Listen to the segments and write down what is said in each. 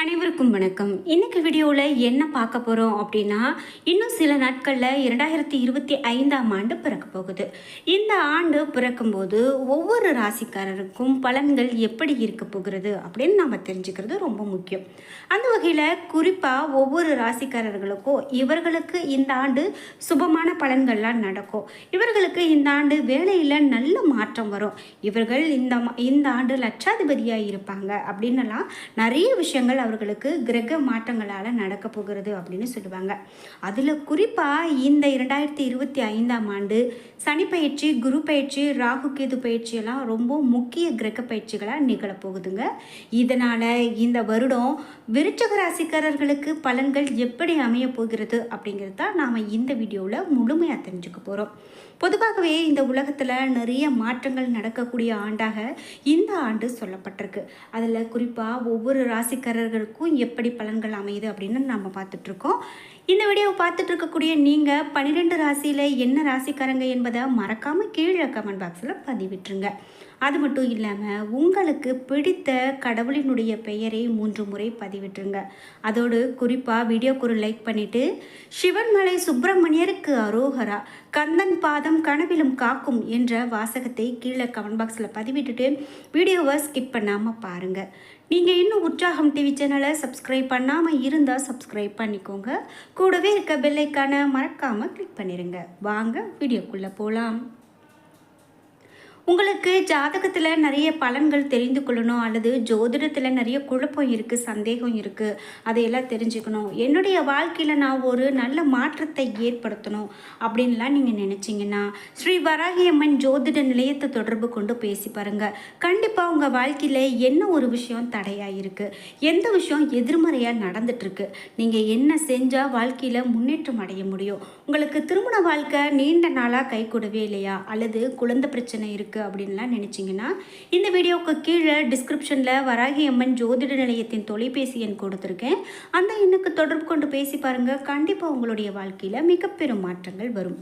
அனைவருக்கும் வணக்கம். இன்னைக்கு வீடியோவில் என்ன பார்க்க போகிறோம் அப்படின்னா இன்னும் சில நாட்களில் இரண்டாயிரத்தி இருபத்தி ஐந்தாம் ஆண்டு பிறக்க போகுது. இந்த ஆண்டு பிறக்கும்போது ஒவ்வொரு ராசிக்காரருக்கும் பலன்கள் எப்படி இருக்க போகிறது அப்படின்னு நம்ம தெரிஞ்சுக்கிறது ரொம்ப முக்கியம். அந்த வகையில் குறிப்பாக ஒவ்வொரு ராசிக்காரர்களுக்கும் இவர்களுக்கு இந்த ஆண்டு சுபமான பலன்கள்லாம் நடக்கும். இவர்களுக்கு இந்த ஆண்டு வேலையில் நல்ல மாற்றம் வரும். இவர்கள் இந்த இந்த ஆண்டு லட்சாதிபதியாக இருப்பாங்க அப்படின்னலாம் நிறைய விஷயங்கள் அவர்களுக்கு கிரக மாற்றங்களால் நடக்க போகிறது அப்படின்னு சொல்லுவாங்க. அதில் குறிப்பாக இந்த இரண்டாயிரத்தி இருபத்தி ஐந்தாம் ஆண்டு சனி பயிற்சி குரு பயிற்சி ராகு கேது பயிற்சியெல்லாம் ரொம்ப முக்கிய கிரக பயிற்சிகளாக நிகழப்போகுதுங்க இதனால் இந்த வருடம் விருச்சக ராசிக்காரர்களுக்கு பலன்கள் எப்படி அமைய போகிறது அப்படிங்கிறது தான் நாம் இந்த வீடியோவில் முழுமையாக தெரிஞ்சுக்க போகிறோம் பொதுவாகவே இந்த உலகத்தில் நிறைய மாற்றங்கள் நடக்கக்கூடிய ஆண்டாக இந்த ஆண்டு சொல்லப்பட்டிருக்கு. அதில் குறிப்பாக ஒவ்வொரு ராசிக்காரர்களுக்கும் எப்படி பலன்கள் அமையுது அப்படின்னு நம்ம பார்த்துட்ருக்கோம். இந்த வீடியோவை பார்த்துட்டு இருக்கக்கூடிய நீங்கள் பன்னிரெண்டு ராசியில் என்ன ராசிக்காரங்க என்பதை மறக்காமல் கீழே கமெண்ட் பாக்ஸில் பதிவிட்டுருங்க அது மட்டும் இல்லாமல் உங்களுக்கு பிடித்த கடவுளினுடைய பெயரை மூன்று முறை பதிவிட்டுருங்க. அதோடு குறிப்பாக வீடியோக்கு ஒரு லைக் பண்ணிவிட்டு சிவன்மலை சுப்பிரமணியருக்கு அரோகரா கந்தன் பாதம் கனவிலும் காக்கும் என்ற வாசகத்தை கீழே கமெண்ட் பாக்ஸில் பதிவிட்டுட்டு வீடியோவை ஸ்கிப் பண்ணாமல் பாருங்கள் நீங்கள் இன்னும் உற்சாகம் டிவி சேனலை சப்ஸ்கிரைப் பண்ணாமல் இருந்தால் சப்ஸ்கிரைப் பண்ணிக்கோங்க. கூடவே இருக்க பெல்லைக்கான மறக்காமல் கிளிக் பண்ணிடுங்க வாங்க வீடியோக்குள்ளே போகலாம் உங்களுக்கு ஜாதகத்தில் நிறைய பலன்கள் தெரிந்து கொள்ளணும் அல்லது ஜோதிடத்தில் நிறைய குழப்பம் இருக்குது சந்தேகம் இருக்குது அதையெல்லாம் தெரிஞ்சுக்கணும். என்னுடைய வாழ்க்கையில் நான் ஒரு நல்ல மாற்றத்தை ஏற்படுத்தணும் அப்படின்லாம் நீங்கள் நினச்சிங்கன்னா ஸ்ரீ வராகி அம்மன் ஜோதிட நிலையத்தை தொடர்பு கொண்டு பேசி பாருங்கள் கண்டிப்பாக உங்கள் வாழ்க்கையில் என்ன ஒரு விஷயம் தடையாக இருக்குது எந்த விஷயம் எதிர்மறையாக நடந்துட்டுருக்கு நீங்கள் என்ன செஞ்சால் வாழ்க்கையில் முன்னேற்றம் அடைய முடியும்? உங்களுக்கு திருமண வாழ்க்கை நீண்ட நாளாக கைகூடவே இல்லையா? அல்லது குழந்தை பிரச்சனை இருக்குது அப்படின்லாம் நினச்சிங்கன்னா இந்த வீடியோவுக்கு கீழே டிஸ்கிரிப்ஷனில் வராகி அம்மன் ஜோதிட நிலையத்தின் தொலைபேசி எண் கொடுத்துருக்கேன். அந்த எண்ணுக்கு தொடர்பு கொண்டு பேசி பாருங்கள் கண்டிப்பாக உங்களுடைய வாழ்க்கையில் மிக பெரும் மாற்றங்கள் வரும்.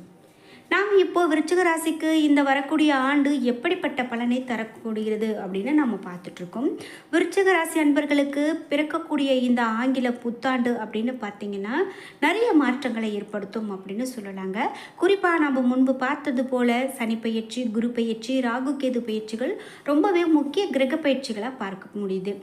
நாம் இப்போ விருச்சிக ராசிக்கு இந்த வரக்கூடிய ஆண்டு எப்படிப்பட்ட பலனை தரக்கூடியது அப்படின்னு நம்ம பார்த்துட்ருக்கோம். விருச்சிக ராசி அன்பர்களுக்கு பிறக்கக்கூடிய இந்த ஆங்கில புத்தாண்டு அப்படின்னு பார்த்தீங்கன்னா நிறைய மாற்றங்களை ஏற்படுத்தும் அப்படின்னு சொல்லலாங்க. குறிப்பாக நம்ம முன்பு பார்த்தது போல் சனி பயிற்சி குரு பயிற்சி ராகு கேது பயிற்சிகள் ரொம்பவே முக்கிய கிரக பயிற்சிகளாக பார்க்க முடியுது.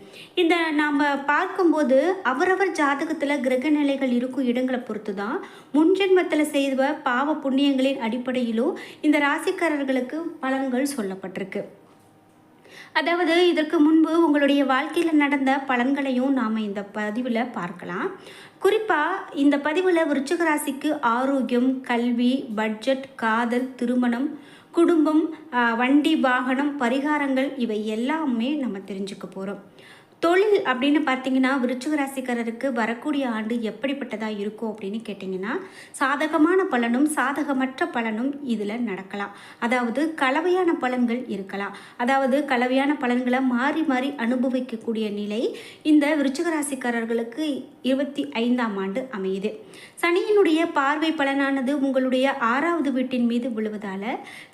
இந்த நாம் பார்க்கும்போது அவரவர் ஜாதகத்தில் கிரக நிலைகள் இருக்கும் இடங்களை பொறுத்து தான் முன்ஜென்மத்தில் செய்த பாவ புண்ணியங்களின் அடிப்படையிலும் இந்த ராசிக்காரர்களுக்கு பலன்கள் சொல்லப்பட்டிருக்கு. அதாவது இதற்கு முன்பு உங்களுடைய வாழ்க்கையில் நடந்த பலன்களையும் நாம் இந்த பதிவில் பார்க்கலாம். குறிப்பாக இந்த பதிவில் விருச்சிக ராசிக்கு ஆரோக்கியம் கல்வி பட்ஜெட் காதல் திருமணம் குடும்பம் வண்டி வாகனம் பரிகாரங்கள் இவை எல்லாமே நம்ம தெரிஞ்சுக்க போகிறோம் தொழில் அப்படின்னு பார்த்தீங்கன்னா விருச்சிக ராசிக்காரருக்கு வரக்கூடிய ஆண்டு எப்படிப்பட்டதாக இருக்கும் அப்படின்னு கேட்டிங்கன்னா சாதகமான பலனும் சாதகமற்ற பலனும் இதில் நடக்கலாம். அதாவது கலவையான பலன்கள் இருக்கலாம். அதாவது கலவையான பலன்களை மாறி மாறி அனுபவிக்கக்கூடிய நிலை இந்த விருச்சிக ராசிக்காரர்களுக்கு இருபத்தி ஐந்தாம் ஆண்டு அமையுது. சனியினுடைய பார்வை பலனானது உங்களுடைய ஆறாவது வீட்டின் மீது விழுவதால்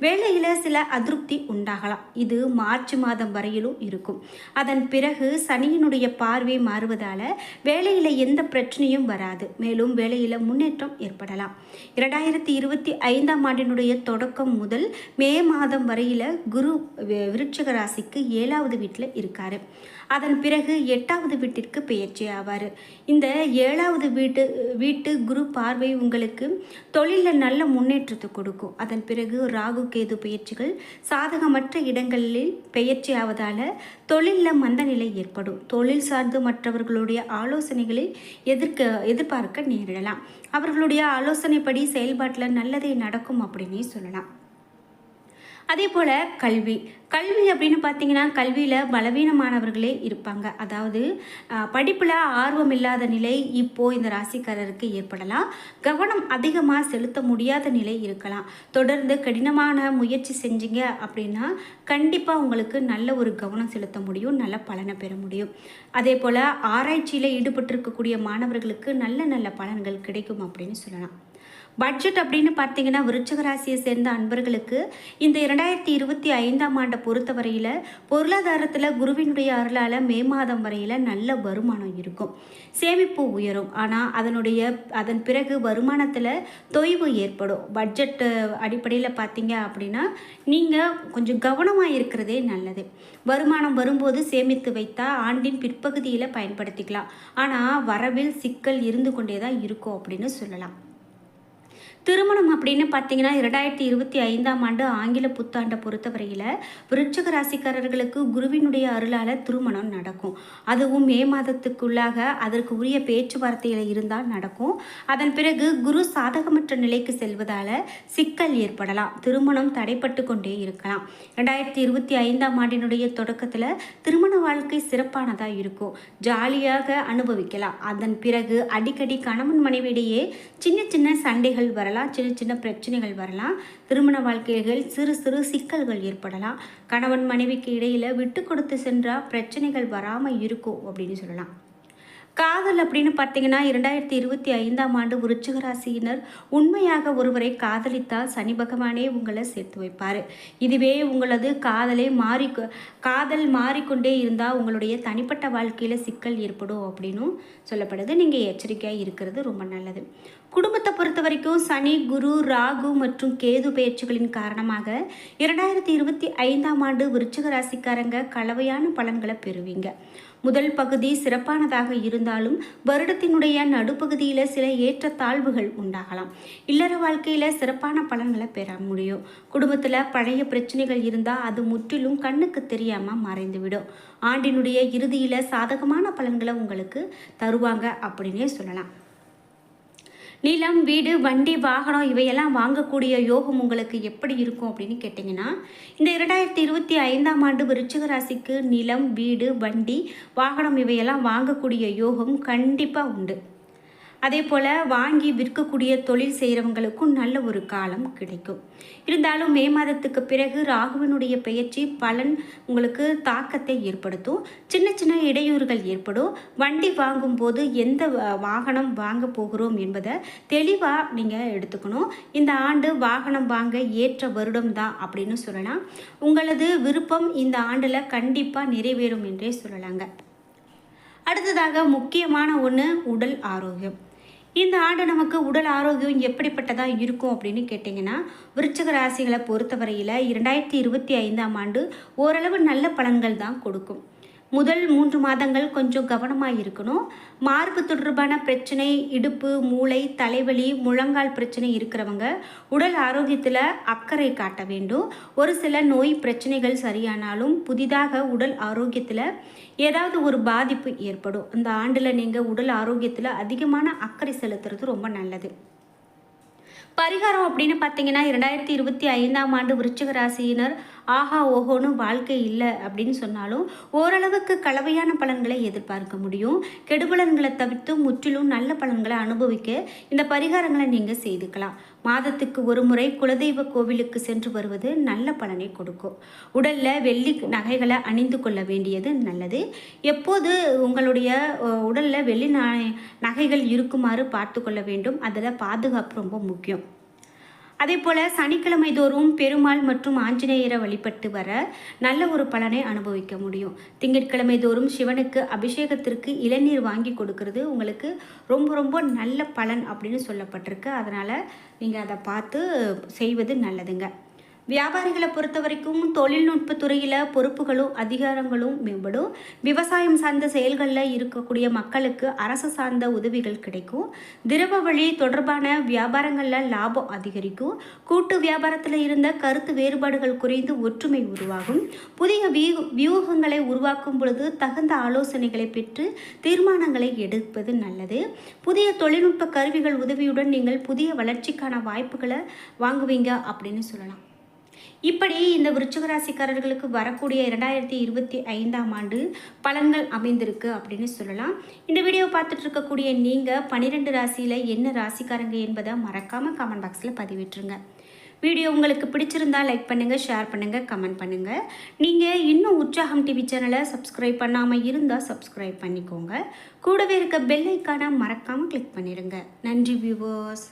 வேலையில் சில அதிருப்தி உண்டாகலாம். இது மார்ச் மாதம் வரையிலும் இருக்கும். அதன் பிறகு சனியினுடைய பார்வை மாறுவதால் வேலையில் எந்த பிரச்சனையும் வராது. மேலும் வேலையில் முன்னேற்றம் ஏற்படலாம். இரண்டாயிரத்தி இருபத்தி ஐந்தாம் ஆண்டினுடைய தொடக்கம் முதல் மே மாதம் வரையில் குரு விருட்சக ராசிக்கு ஏழாவது வீட்டில் இருக்காரு. அதன் பிறகு எட்டாவது வீட்டிற்கு பெயர்ச்சி ஆவார். இந்த ஏழாவது வீட்டு வீட்டு குரு பார்வை உங்களுக்கு தொழிலில் நல்ல முன்னேற்றத்தை கொடுக்கும். அதன் பிறகு ராகு கேது பயிற்சிகள் சாதகமற்ற இடங்களில் பெயர்ச்சி ஆவதால் தொழிலில் மந்த நிலை ஏற்படும். தொழில் சார்ந்து மற்றவர்களுடைய ஆலோசனைகளை எதிர்க்க எதிர்பார்க்க நேரிடலாம். அவர்களுடைய ஆலோசனைப்படி செயல்பாட்டில் நல்லதே நடக்கும் அப்படின்னே சொல்லலாம். அதே போல் கல்வி. கல்வி அப்படின்னு பார்த்தீங்கன்னா கல்வியில் பலவீனமானவர்களே இருப்பாங்க. அதாவது படிப்பில் ஆர்வம் இல்லாத நிலை இப்போது இந்த ராசிக்காரருக்கு ஏற்படலாம். கவனம் அதிகமாக செலுத்த முடியாத நிலை இருக்கலாம். தொடர்ந்து கடினமான முயற்சி செஞ்சீங்க அப்படின்னா கண்டிப்பாக உங்களுக்கு நல்ல ஒரு கவனம் செலுத்த முடியும் நல்ல பலனை பெற முடியும். அதே போல் ஆராய்ச்சியில் ஈடுபட்டிருக்கக்கூடிய மாணவர்களுக்கு நல்ல நல்ல பலன்கள் கிடைக்கும் அப்படின்னு சொல்லலாம். பட்ஜெட் அப்படின்னு பார்த்தீங்கன்னா விருச்சக ராசியை சேர்ந்த அன்பர்களுக்கு இந்த இரண்டாயிரத்தி இருபத்தி ஐந்தாம் ஆண்டை பொறுத்தவரையில் பொருளாதாரத்தில் குருவினுடைய அருளால் மே மாதம் வரையில் நல்ல வருமானம் இருக்கும். சேமிப்பு உயரும். ஆனால் அதனுடைய அதன் பிறகு வருமானத்தில் தொய்வு ஏற்படும். பட்ஜெட் அடிப்படையில் பார்த்தீங்க அப்படின்னா நீங்கள் கொஞ்சம் கவனமாக இருக்கிறதே நல்லது. வருமானம் வரும்போது சேமித்து வைத்தால் ஆண்டின் பிற்பகுதியில் பயன்படுத்திக்கலாம். ஆனால் வரவில் சிக்கல் இருந்து கொண்டே தான் இருக்கும் அப்படின்னு சொல்லலாம். திருமணம் அப்படின்னு பார்த்தீங்கன்னா இரண்டாயிரத்தி இருபத்தி ஐந்தாம் ஆண்டு ஆங்கில புத்தாண்டை பொறுத்தவரையில் விருட்சக ராசிக்காரர்களுக்கு குருவினுடைய அருளால் திருமணம் நடக்கும். அதுவும் மே மாதத்துக்குள்ளாக அதற்கு உரிய பேச்சுவார்த்தையில் இருந்தால் நடக்கும். அதன் பிறகு குரு சாதகமற்ற நிலைக்கு செல்வதால் சிக்கல் ஏற்படலாம். திருமணம் தடைப்பட்டு கொண்டே இருக்கலாம். ரெண்டாயிரத்தி இருபத்தி ஐந்தாம் ஆண்டினுடைய தொடக்கத்தில் திருமண வாழ்க்கை சிறப்பானதாக இருக்கும். ஜாலியாக அனுபவிக்கலாம். அதன் பிறகு அடிக்கடி கணவன் மனைவியிடையே சின்ன சின்ன சண்டைகள் வரலாம். சின்ன சின்ன பிரச்சனைகள் வரலாம். திருமண வாழ்க்கைகள் சிறு சிறு சிக்கல்கள் ஏற்படலாம். கணவன் மனைவிக்கு இடையில் விட்டு கொடுத்து சென்றால் பிரச்சனைகள் வராமல் இருக்கும் அப்படின்னு சொல்லலாம். காதல் அப்படின்னு பார்த்தீங்கன்னா இரண்டாயிரத்தி இருபத்தி ஐந்தாம் ஆண்டு விருச்சிக ராசியினர் உண்மையாக ஒருவரை காதலித்தால் சனி பகவானே உங்களை சேர்த்து வைப்பார். இதுவே உங்களது காதலை மாறி காதல் மாறிக்கொண்டே இருந்தால் உங்களுடைய தனிப்பட்ட வாழ்க்கையில் சிக்கல் ஏற்படும் அப்படின்னும் சொல்லப்படுது. நீங்கள் எச்சரிக்கையாக இருக்கிறது ரொம்ப நல்லது. குடும்பத்தை பொறுத்த வரைக்கும் சனி குரு ராகு மற்றும் கேது பயிற்சிகளின் காரணமாக இரண்டாயிரத்தி இருபத்தி ஐந்தாம் ஆண்டு விருச்சிக ராசிக்காரங்க கலவையான பலன்களை பெறுவீங்க. முதல் பகுதி சிறப்பானதாக இருந்தாலும் வருடத்தினுடைய நடுப்பகுதியில் சில ஏற்றத்தாழ்வுகள் உண்டாகலாம். இல்லற வாழ்க்கையில் சிறப்பான பலன்களை பெற முடியும். குடும்பத்தில் பழைய பிரச்சனைகள் இருந்தால் அது முற்றிலும் கண்ணுக்கு தெரியாமல் மறைந்துவிடும். ஆண்டினுடைய இறுதியில் சாதகமான பலன்களை உங்களுக்கு தருவாங்க அப்படின்னே சொல்லலாம். நிலம் வீடு வண்டி வாகனம் இவையெல்லாம் வாங்கக்கூடிய யோகம் உங்களுக்கு எப்படி இருக்கும் அப்படின்னு கேட்டிங்கன்னா இந்த இரண்டாயிரத்தி இருபத்தி ஐந்தாம் ஆண்டு விருச்சிக ராசிக்கு நிலம் வீடு வண்டி வாகனம் இவையெல்லாம் வாங்கக்கூடிய யோகம் கண்டிப்பாக உண்டு. அதே போல் வாங்கி விற்கக்கூடிய தொழில் செய்கிறவங்களுக்கும் நல்ல ஒரு காலம் கிடைக்கும். இருந்தாலும் மே மாதத்துக்கு பிறகு ராகுவினுடைய பெயர்ச்சி பலன் உங்களுக்கு தாக்கத்தை ஏற்படுத்தும். சின்ன சின்ன இடையூறுகள் ஏற்படும். வண்டி வாங்கும்போது எந்த வாகனம் வாங்க போகிறோம் என்பதை தெளிவாக நீங்கள் எடுத்துக்கணும். இந்த ஆண்டு வாகனம் வாங்க ஏற்ற வருடம் தான் அப்படின்னு சொல்லலாம். உங்களது விருப்பம் இந்த ஆண்டில் கண்டிப்பாக நிறைவேறும் என்றே சொல்லலாங்க. அடுத்ததாக முக்கியமான ஒன்று உடல் ஆரோக்கியம். இந்த ஆண்டு நமக்கு உடல் ஆரோக்கியம் எப்படிப்பட்டதாக இருக்கும் அப்படின்னு கேட்டிங்கன்னா விருச்சக ராசிகளை பொறுத்தவரையில் இரண்டாயிரத்தி இருபத்தி ஐந்தாம் ஆண்டு ஓரளவு நல்ல பலன்கள் தான் கொடுக்கும். முதல் மூன்று மாதங்கள் கொஞ்சம் கவனமாக இருக்கணும். மார்பு தொடர்பான பிரச்சனை இடுப்பு மூளை தலைவலி முழங்கால் பிரச்சனை இருக்கிறவங்க உடல் ஆரோக்கியத்தில் அக்கறை காட்ட வேண்டும். ஒரு சில நோய் பிரச்சனைகள் சரியானாலும் புதிதாக உடல் ஆரோக்கியத்தில் ஏதாவது ஒரு பாதிப்பு ஏற்படும். அந்த ஆண்டில் நீங்கள் உடல் ஆரோக்கியத்தில் அதிகமான அக்கறை செலுத்துறது ரொம்ப நல்லது. பரிகாரம் அப்படின்னு பார்த்தீங்கன்னா இரண்டாயிரத்தி இருபத்தி ஐந்தாம் ஆண்டு விருச்சிக ராசியினர் ஆஹா ஓஹோன்னு வாழ்க்கை இல்லை அப்படின்னு சொன்னாலும் ஓரளவுக்கு கலவையான பலன்களை எதிர்பார்க்க முடியும். கெடுபலன்களை தவிர்த்து முற்றிலும் நல்ல பலன்களை அனுபவிக்க இந்த பரிகாரங்களை நீங்கள் செய்துக்கலாம். மாதத்துக்கு ஒரு முறை குலதெய்வ கோவிலுக்கு சென்று வருவது நல்ல பலனை கொடுக்கும். உடலில் வெள்ளி நகைகளை அணிந்து கொள்ள வேண்டியது நல்லது. எப்போது உங்களுடைய உடலில் வெள்ளி நகைகள் இருக்குமாறு பார்த்து கொள்ள வேண்டும். அதில் பாதுகாப்பு ரொம்ப முக்கியம். அதே போல் சனிக்கிழமை தோறும் பெருமாள் மற்றும் ஆஞ்சநேயரை வழிபட்டு வர நல்ல ஒரு பலனை அனுபவிக்க முடியும். திங்கட்கிழமை தோறும் சிவனுக்கு அபிஷேகத்திற்கு இளநீர் வாங்கி கொடுக்கறது உங்களுக்கு ரொம்ப ரொம்ப நல்ல பலன் அப்படின்னு சொல்லப்பட்டிருக்கு. அதனால் நீங்கள் அதை பார்த்து செய்வது நல்லதுங்க. வியாபாரிகளை பொறுத்த வரைக்கும் தொழில்நுட்ப துறையில் பொறுப்புகளும் அதிகாரங்களும் மேம்படும். விவசாயம் சார்ந்த செயல்களில் இருக்கக்கூடிய மக்களுக்கு அரசு சார்ந்த உதவிகள் கிடைக்கும். திரவ வழி தொடர்பான வியாபாரங்களில் லாபம் அதிகரிக்கும். கூட்டு வியாபாரத்தில் இருந்த கருத்து வேறுபாடுகள் குறைந்து ஒற்றுமை உருவாகும். புதிய வியூ வியூகங்களை உருவாக்கும் பொழுது தகுந்த ஆலோசனைகளை பெற்று தீர்மானங்களை எடுப்பது நல்லது. புதிய தொழில்நுட்ப கருவிகள் உதவியுடன் நீங்கள் புதிய வளர்ச்சிக்கான வாய்ப்புகளை வாங்குவீங்க அப்படின்னு சொல்லலாம். இப்படி இந்த விருச்சிக ராசிக்காரர்களுக்கு வரக்கூடிய இரண்டாயிரத்தி இருபத்தி ஐந்தாம் ஆண்டு பலன்கள் அமைந்திருக்கு அப்படின்னு சொல்லலாம். இந்த வீடியோ பார்த்துட்டு இருக்கக்கூடிய நீங்கள் பன்னிரெண்டு ராசியில் என்ன ராசிக்காரங்க என்பதை மறக்காமல் கமெண்ட் பாக்ஸில் பதிவிட்டுருங்க. வீடியோ உங்களுக்கு பிடிச்சிருந்தா லைக் பண்ணுங்கள் ஷேர் பண்ணுங்கள் கமெண்ட் பண்ணுங்கள் நீங்கள் இன்னும் உற்சாகம் டிவி சேனலை சப்ஸ்கிரைப் பண்ணாமல் இருந்தால் சப்ஸ்கிரைப் பண்ணிக்கோங்க. கூடவே இருக்க பெல் ஐக்கானை மறக்காமல் கிளிக் பண்ணிடுங்க. நன்றி வியூவர்ஸ்